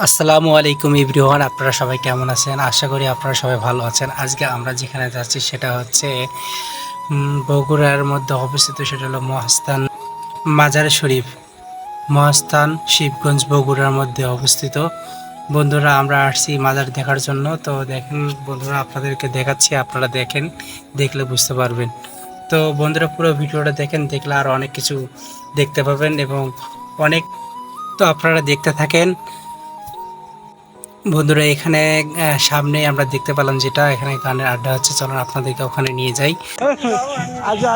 আসসালামু আলাইকুম ইব্রিওয়ান আপনারা সবাই কেমন আছেন? আশা করি আপনারা সবাই ভালো আছেন। আজকে আমরা যেখানে যাচ্ছি সেটা হচ্ছে বগুড়ার মধ্যে অবস্থিত সেটা হলো মহাস্থান মাজার শরীফ। মহাস্থান শিবগঞ্জ বগুড়ার মধ্যে অবস্থিত। বন্ধুরা, আমরা আসছি মাজার দেখার জন্য। তো দেখেন, বন্ধুরা, আপনাদেরকে দেখাচ্ছি, আপনারা দেখেন, দেখলে বুঝতে পারবেন। তো বন্ধুরা, পুরো ভিডিওটা দেখেন, দেখলে আর অনেক কিছু দেখতে পাবেন এবং অনেক তো আপনারা দেখতে থাকেন। বন্ধুরা, এখানে সামনে আমরা দেখতে পেলাম যেটা। এখানে গানের আড্ডা হচ্ছে। চলুন আপনাদেরকে ওখানে নিয়ে যাই। আজো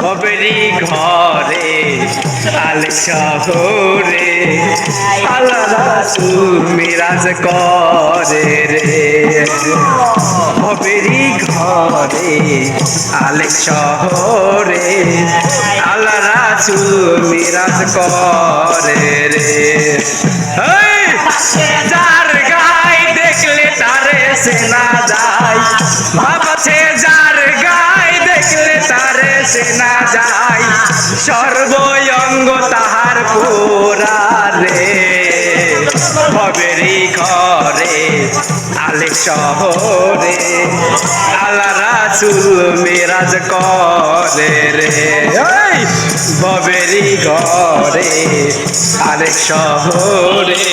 কবেরি ঘরে, আল শহরে আল্লাহ রাসূল মিরাজ করে রে। কবেরি ঘরে, আল শহরে আল্লাহ রাসূল মিরাজ করে যায়। ভাবছে যার গায় দেখলে তারে সেনা যায়। সর্বঙ্গ তাহার পোরা রে ভবেরি ঘরে আলে শহরে আল্লাহ রাসুল মেরাজ করে রে। ববেরি ঘরে আরেক শহরে।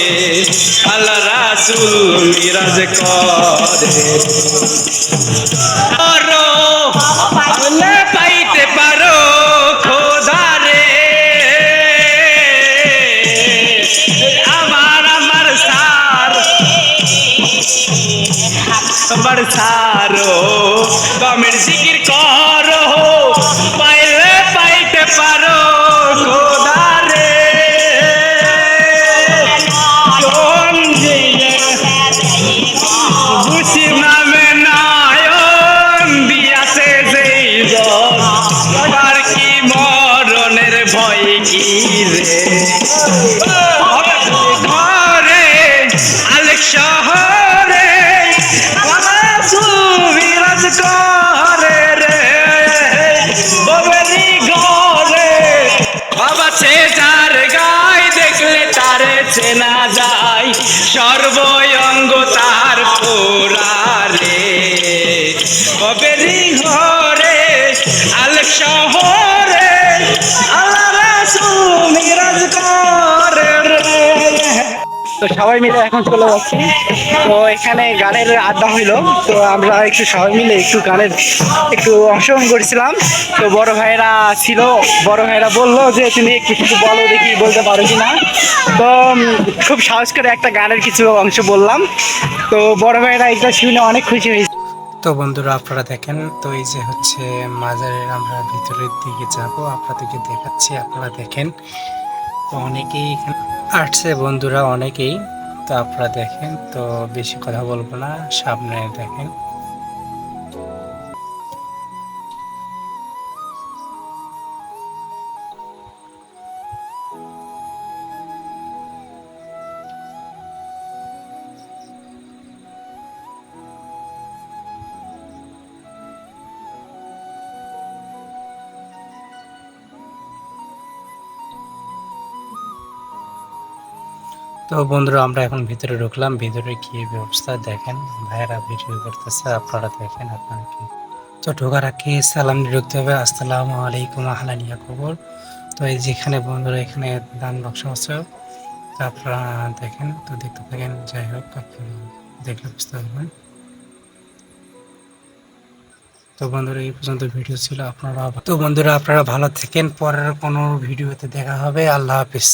আল্লাহ রাসুল মিরাজ করে। তোমার সারো গমের জিকির করো, পাইলে পাইতে পারো খোদারে বুঝি নামে নায়ন দিয়াছে জন আর কি মরণের ভয় সে যার গায়ে দেখলে তারে চেনা যায়। সর্বঙ্গ তার পোড়ারে কবেরি ঘরে আল শহরে, আল্লাহ রাসূল মিরাজ করে তো সবাই মিলে এখন চলে যাচ্ছি। তো এখানে গানের আড্ডা হইল। তো আমরা একটু সবাই মিলে একটু গানের একটু অংশগ্রহণ করেছিলাম। তো বড় ভাইরা ছিল, বড় ভাইরা বলল যে, তুমি কিছু বলো দেখি বলতে পারো কি না তো খুব সাহস করে একটা গানের কিছু অংশ বললাম। তো বড় ভাইরা এটা শুনে অনেক খুশি হয়েছে। তো বন্ধুরা, আপনারা দেখেন, তো এই যে হচ্ছে মাজারের আমরা ভিতরের দিকে যাব, আপনাদেরকে দেখাচ্ছি, আপনারা দেখেন। অনেকেই আসছে বন্ধুরা অনেকেই। তো আপনারা দেখেন তো বেশি কথা বলব না সামনে দেখেন। তো বন্ধুরা, আমরা এখন ভিতরে ঢুকলাম। ভিতরে কি ব্যবস্থা দেখেন? ভাইয়েরা ভিডিও করতেছে, আপনারা দেখেন, আপনারা কি? তো ঢোকার আগে সালাম ঢুকতে হবে। আসসালামু আলাইকুম, আহলানিয়া খবর তো এই যেখানে বন্ধুরা, এখানে দান বক্স আছে। আপনারা দেখেন, তো দেখতে থাকেন, যাই হোক আপনারা দেখলে বুঝতে পারবেন। তো বন্ধুরা, এই পর্যন্ত ভিডিও ছিল। আপনারা তো বন্ধুরা, আপনারা ভালো থাকেন। পরের কোনো ভিডিওতে দেখা হবে। আল্লাহ হাফিজ।